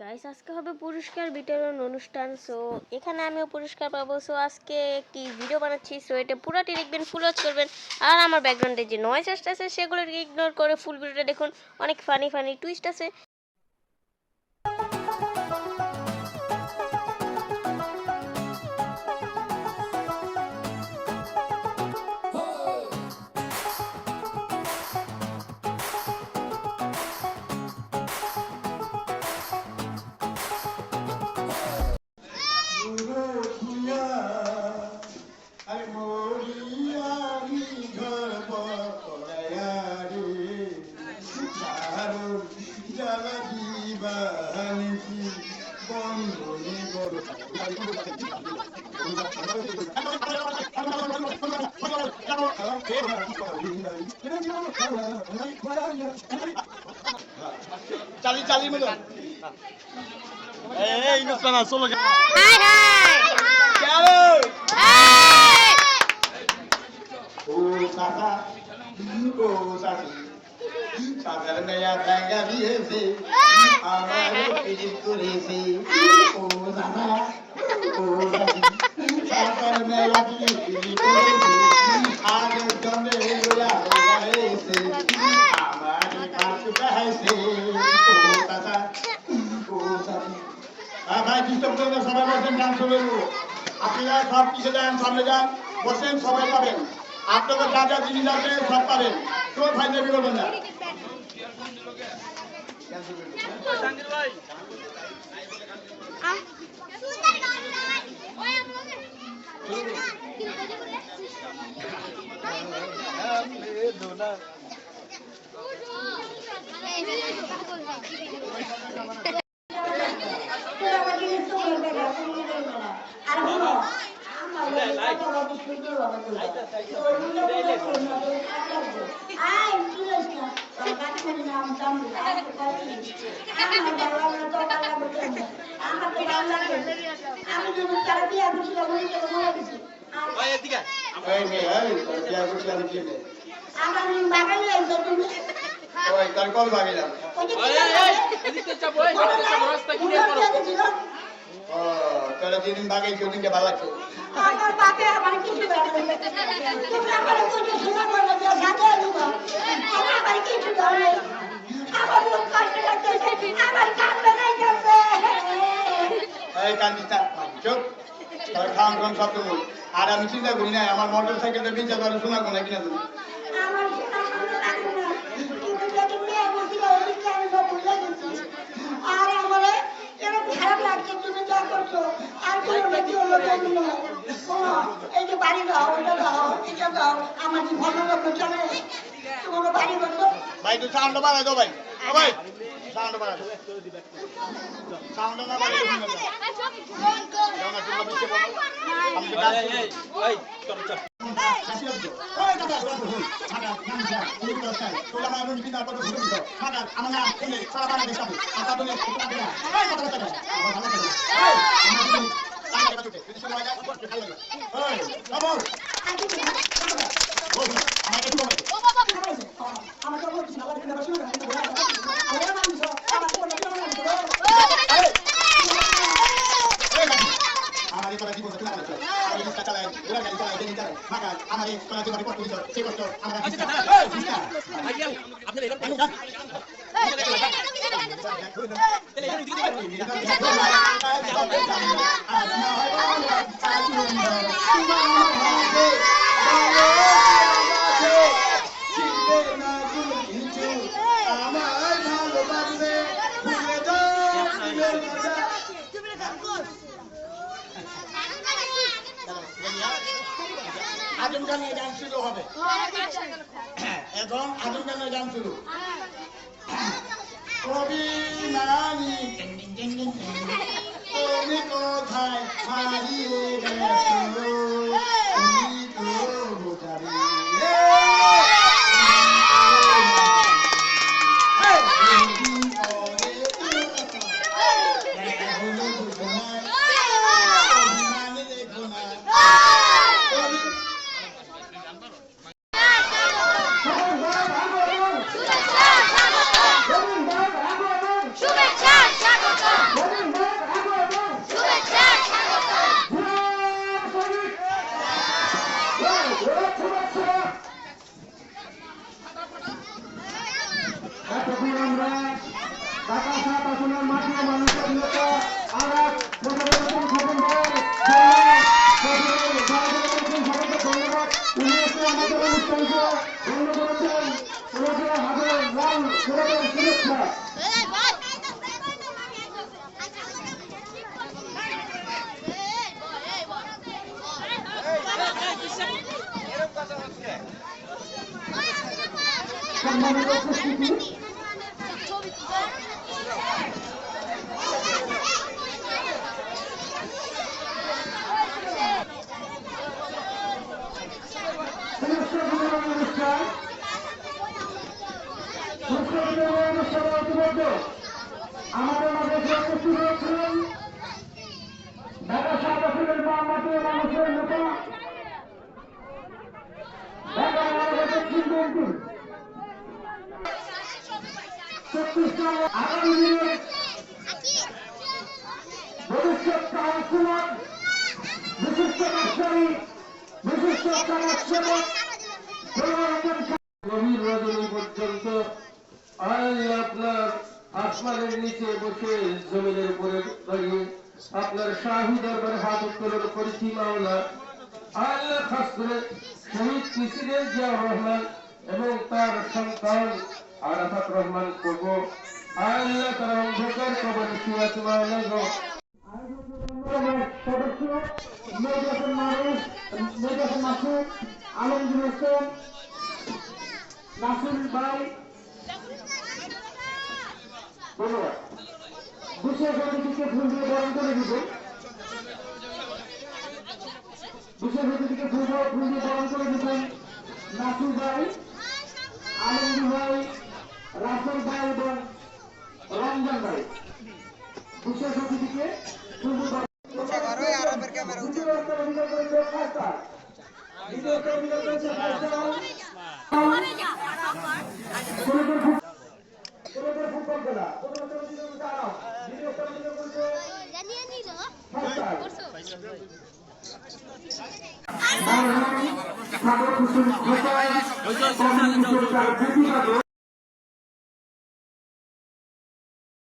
Guys আজকে হবে পুরস্কার বিতরণ অনুষ্ঠান সো এখানে আমিও পুরস্কার পাবো। সো আজকে একটি ভিডিও বানাচ্ছি সো এটা পুরোটি দেখবেন ফুল ওয়াচ করবেন। আর আমার ব্যাকগ্রাউন্ডে যে নয়েস আসতেছে সেগুলোকে ইগনোর করে ফুল ভিডিওটা দেখুন। অনেক ফানি ফানি টুইস্ট আছে। চালি চালি মিলো এই না চলো হাই হাই চলো ও সাসা ও সাসি সাসার নয়া জায়গা দিয়েছে। আমার পিড়িত করেছে। ও সাসা ও সাসি সাসার নয়া দিয়েছে আগে জমে গোলা হয়েছে আমার কাছে চাইছে ও সাসা ও সাসি ভাই ডিস্টার্ব করবে সবাই বসেন গান শুরু আপনারা সব কিছু দেন সামনে যান বসেন সবাই পাবেন। আপনাদের যা যা জিনিস আছে সব পাবেন। কেউ ভাই দেবী করবেন না। এই মেয়ে এই তোর বিয়া করছি আমি কি মেয়ে ওই তার কল ভাগে তোরা যেদিন ভাগে সেদিনকে ভালো লাগছে আমার বাপে আমার কিছু দেয় তুমি আমার কিছু শোনা সাথে দিব আমার আবার কিছু দেয় না। আমার খুব কষ্ট লাগতেছে আমার কান্না লাগতেছে এই না। চুপ। তোর খাওয়ান খাওয়ান তুমি আর আমি চিন্তা করি না আমার মোটর সাইকেলটা বেঁচে ধরে শোনা কোনা কিনা তুমি যা এই যে বাড়ি দাও ওটা দাও এটা দাও আমার কি ভালো চলে তোমাকে বাড়ি ভাই তুই সাউন্ড বাড়াই দাও ভাই। সাউন্ড দাও সাউন্ড না আমি করি। হাসি লাগছে। ওই দাদা, ওরা তো ভুল। হাঁটা, নামছে, তুমি কি করছেন? তোমরা আমার রুটি পিতা কত ভুল দিছো। হাঁটা, আমার নাম, তুমি, সারা বাংলাদেশ আমি। আপনার তুমি, তোমরা দিনা। এই, কথা বলতে হবে। আমার ভালো লাগে না। এই, আমার তুমি, আমার কথা চুপে। যদি শুনে লাগে, ভালো লাগে। এই, আমর, বল, আমাকে একটু বলো। আমাকে বলছিস না বাড়ি থেকে শুনে আমার মানুষ আমার কোনো এই নাকি? আমার এই কথা জীবনে তুমি করেছ। আমি রিক্সা চালাই, ঘোড়া গাড়ি চালাই, ট্রেন চালাই, এই তোরা জীবনে কষ্ট দিছো, সেই কষ্ট আমার কাছে আজম খানের গান শুরু হবে। এখন আজম খানের গান শুরু। কবি নানি তুমি কোথায় হারিয়ে গেছো তুমি তো বোঝাবে শুভেচ্ছা স্বাগতম আপনার মাটি ও মানুষের নেতা আর এক প্রধানমন্ত্রী খোকন ভাইয়ের ধন্যবাদ উনি এসে আমাদের অনুষ্ঠানকে ধন্য করেছেন ওনাকে হাতে লাল গোলাপের শুভেচ্ছা সম্মানিত উপস্থিতি পুরস্কার বিতরণ অনুষ্ঠান পুরস্কার বিতরণ অনুষ্ঠানে ইতিমধ্যে আমাদের মাঝে উপস্থিত ঢাকা সাত আসনের বাম মাটি মানুষের নেতা আগামী দিনের ভবিষ্যৎ কাউন্সিলর বিশিষ্ট ব্যবসায়ী বিশিষ্ট সমাজসেবক গভীর রজনী পর্যন্ত আল্লাহ আপনার আসমানের নিচে বসে জমিনের উপরে দাঁড়িয়ে আপনার শাহী দরবার হাত উত্তোলন করেছি মাওলা আল্লাহ শহীদ প্রেসিডেন্ট জিয়াউর রহমান এবং তার সন্তান আরাফাত রহমান কব আল্লাহ তার অন্ধকার কবরে শুয়ে আছে মাওলা গো। সদস্য মেজাসন মানুষ মেজাসন মাসুদ আলমগীর হোসেন নাসির ভাই ধন্যবাদ করে করে ভাই রাসেল ভাই এবং রমজান ভাই বিশেষ অতিথিকে ফুল দিয়ে